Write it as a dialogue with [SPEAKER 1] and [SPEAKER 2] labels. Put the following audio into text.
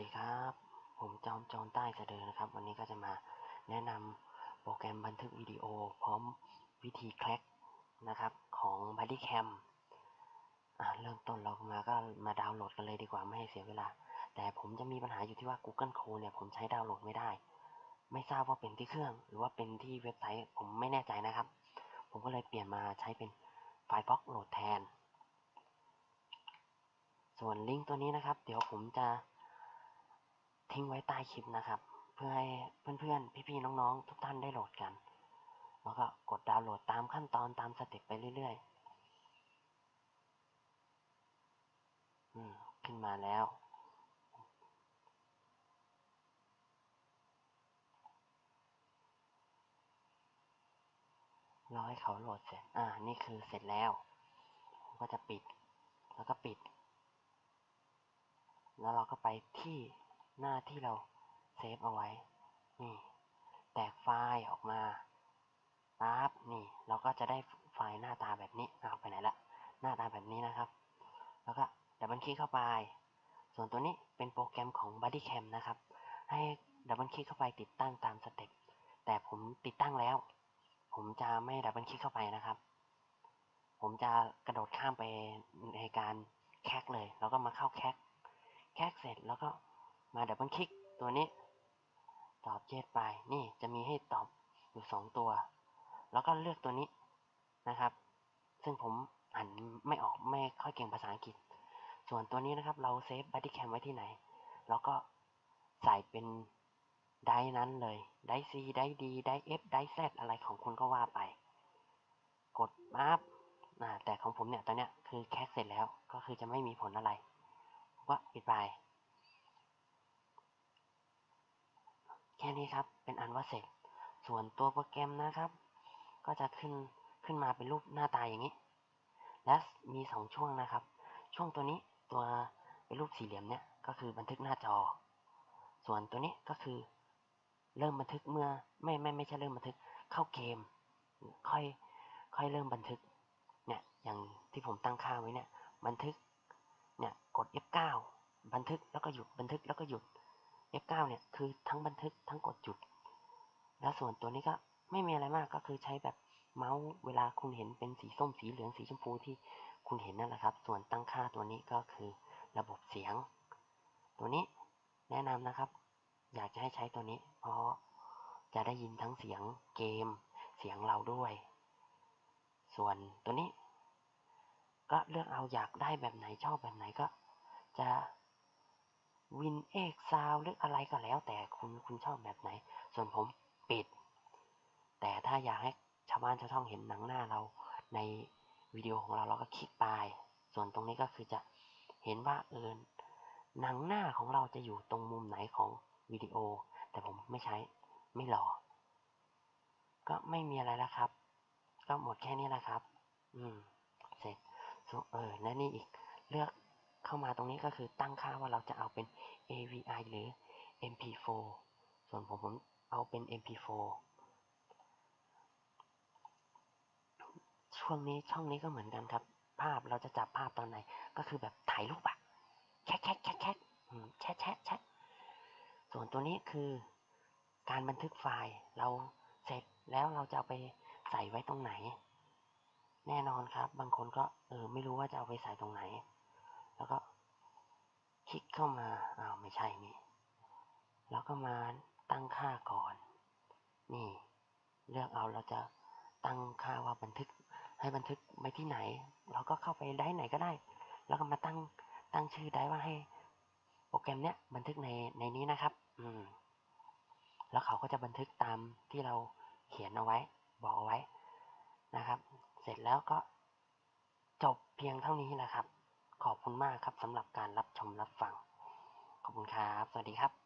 [SPEAKER 1] ดีครับ ผมจอมโจรใต้สะเดือนะครับ วันนี้ก็จะมาแนะนำโปรแกรมบันทึกวิดีโอ พร้อมวิธีแคลกนะครับของ Bodycam เริ่มต้นเรามาก็มาดาวน์โหลดกันเลยดีกว่าไม่ให้เสียเวลา แต่ผมจะมีปัญหาอยู่ที่ว่า Google Chrome เนี่ยผมใช้ดาวน์โหลดไม่ได้ ไม่ทราบว่าเป็นที่เครื่อง หรือว่าเป็นที่เว็บไซต์ผมไม่แน่ใจนะครับ ผมก็เลยเปลี่ยนมาใช้เป็น Firefox โหลดแทน ส่วนลิงก์ตัวนี้นะครับ เดี๋ยวผมจะ ทิ้งไว้ใต้คลิปนะครับ เพื่อให้เพื่อนๆ พี่ๆ น้องๆ ทุกท่านได้โหลดกัน แล้วก็กดดาวน์โหลดตามขั้นตอนตามสเต็ปไปเรื่อยๆ อืม ขึ้นมาแล้ว รอให้เขาโหลดเสร็จ อ่า นี่คือเสร็จแล้ว ก็จะปิด แล้วก็ปิด แล้วเราก็ไปที่ หน้าที่เราเซฟเอาไว้ นี่ แตกไฟล์ออกมาปั๊บนี่ เราก็จะได้ไฟล์หน้าตาแบบนี้เอาไปไหนละ หน้าตาแบบนี้นะครับ แล้วก็ดับเบิลคลิกเข้าไป ส่วนตัวนี้เป็นโปรแกรมของ Bodycam นะครับ ให้ดับเบิลคลิกเข้าไปติดตั้งตามสเต็ป แต่ผมติดตั้งแล้ว ผมจะไม่ดับเบิลคลิกเข้าไปนะครับ ผมจะกระโดดข้ามไปในการแคกเลย แล้วก็มาเข้าแคกแคกเสร็จแล้วก็ มาดับเบิลคลิกตัวนี้ ตอบเจ็ดไปนี่จะมีให้ตอบอยู่สองตัว แล้วก็เลือกตัวนี้นะครับ ซึ่งผมอ่านไม่ออกไม่ค่อยเก่งภาษาอังกฤษ ส่วนตัวนี้นะครับ เราเซฟบัตตี้แคมไว้ที่ไหน แล้วก็ใส่เป็นไดนั้นเลย ไดซีไดดีไดเอฟไดแซอะไรของคุณก็ว่าไป กดปั๊บแต่ของผมเนี่ยตอนเนี้ยคือแคกเสร็จแล้วก็คือจะไม่มีผลอะไร ก็ปิดไป แค่นี้ครับ เป็นอันว่าเสร็จ ส่วนตัวโปรแกรมนะครับ ก็จะขึ้นขึ้นมาเป็นรูปหน้าตาอย่างนี้ และมีสองช่วงนะครับ ช่วงตัวนี้ตัวเป็นรูปสี่เหลี่ยมเนี่ยก็คือบันทึกหน้าจอ ส่วนตัวนี้ก็คือ เริ่มบันทึกเมื่อไม่ไม่ไม่ใช่เริ่มบันทึกเข้าเกม ค่อยค่อยเริ่มบันทึกเนี่ยอย่างที่ผมตั้งค่าไว้เนี่ยบันทึกเนี่ยกด F9 บันทึกแล้วก็หยุดบันทึกแล้วก็หยุด F9 เนี่ยคือทั้งบันทึกทั้งกดหยุด แล้วส่วนตัวนี้ก็ไม่มีอะไรมากก็คือใช้แบบเมาส์เวลาคุณเห็นเป็นสีส้มสีเหลืองสีชมพูที่คุณเห็นนั่นแหละครับ ส่วนตั้งค่าตัวนี้ก็คือระบบเสียง ตัวนี้แนะนำนะครับ อยากจะให้ใช้ตัวนี้ เพราะจะได้ยินทั้งเสียงเกม เสียงเราด้วย ส่วนตัวนี้ ก็เลือกเอาอยากได้แบบไหนชอบแบบไหนก็จะ วินเอกซาวหรืออะไรก็แล้ว แต่คุณคุณชอบแบบไหน ส่วนผมปิด แต่ถ้าอยากให้ชาวบ้านชาวช่องเห็นหนังหน้าเราในวิดีโอของเราเราก็คลิกไป ส่วนตรงนี้ก็คือจะเห็นว่าเออหนังหน้าของเราจะอยู่ตรงมุมไหนของวิดีโอ แต่ผมไม่ใช้ไม่รอก็ไม่มีอะไรแล้วครับ ก็หมดแค่นี้แหละครับ อืม เสร็จเออและนี่อีกเลือก เข้ามาตรงนี้ก็คือตั้งค่าว่าเราจะเอาเป็น AVI หรือ MP4 ส่วนผมผมเอาเป็น MP4 ช่วงนี้ช่องนี้ก็เหมือนกันครับ ภาพเราจะจับภาพตอนไหน ก็คือแบบถ่ายรูปอะแคกแคกแคกแคกแชะแชะแชะส่วนตัวนี้คือการบันทึกไฟล์เราเสร็จแล้วเราจะเอาไปใส่ไว้ตรงไหน แน่นอนครับ บางคนก็เออไม่รู้ว่าจะเอาไปใส่ตรงไหน คลิกเข้ามาอ้าวไม่ใช่นี่ แล้วก็มาตั้งค่าก่อน นี่ เลือกเอาเราจะตั้งค่าว่าบันทึกให้บันทึกไปที่ไหน เราก็เข้าไปได้ไหนก็ได้ แล้วก็มาตั้งตั้งชื่อได้ว่าให้โปรแกรมเนี้ยบันทึกในในนี้นะครับ อืม แล้วเขาก็จะบันทึกตามที่เราเขียนเอาไว้ บอกเอาไว้นะครับ เสร็จแล้วก็จบเพียงเท่านี้แหละครับ ขอบคุณมากครับสำหรับการรับชมรับฟัง ขอบคุณครับ สวัสดีครับ